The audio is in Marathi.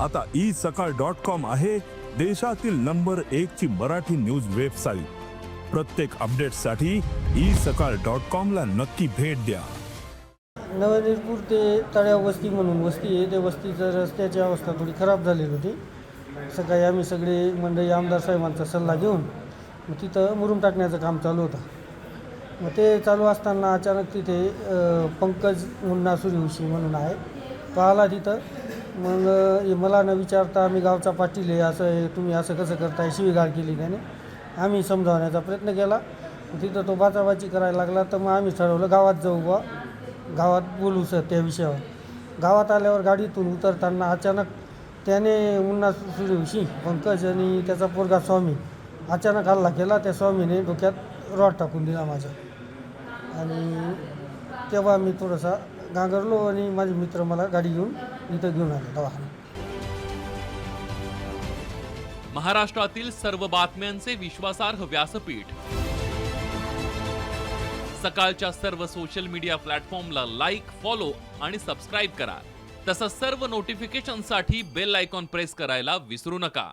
आता ई सकाळ डॉट कॉम आहे देशातील नंबर एक ची मराठी न्यूज वेबसाईट. प्रत्येक अपडेटसाठी ई सकाळ डॉट कॉम ला नक्की भेट द्या. नवनीरपूर ते तळ्या वस्ती म्हणून वस्ती आहे. त्या वस्तीचं रस्त्याची अवस्था थोडी खराब झालेली होती. सकाळी आम्ही सगळे मंडळी आमदार साहेबांचा सल्ला घेऊन मग तिथं मुरुम टाकण्याचं काम चालू होतं. मग ते चालू असताना अचानक तिथे पंकज मुन्ना सूर्यवंशी म्हणून आहे. तो आला तिथं. मग हे मला न विचारता आम्ही गावचा पाटील आहे असं आहे तुम्ही असं कसं करताय शिवीगाळ केली त्याने आम्ही समजावण्याचा प्रयत्न केला. तिथं तो बाचाबाची करायला लागला तर मग आम्ही ठरवलं गावात जाऊ बा गावात बोलू सर त्या विषयावर. गावात आल्यावर गाडीतून उतरताना अचानक त्याने मुन्ना सूर्यवंशी पंकज आणि त्याचा पोरगा स्वामी अचानक हल्ला केला. त्या स्वामीने डोक्यात रॉड टाकून दिला माझ्या. आणि तेव्हा मी थोडासा गांगरलो आणि माझे मित्र मला गाडी घेऊन इथं घेऊन आले दवाखान्यात. महाराष्ट्रातील सर्व बातम्यांचे विश्वासार्ह व्यासपीठ. सकाळच्या सर्व सोशल मीडिया प्लॅटफॉर्मला लाईक फॉलो आणि सबस्क्राईब करा. तसंच सर्व नोटिफिकेशनसाठी बेल आयकॉन प्रेस करायला विसरू नका.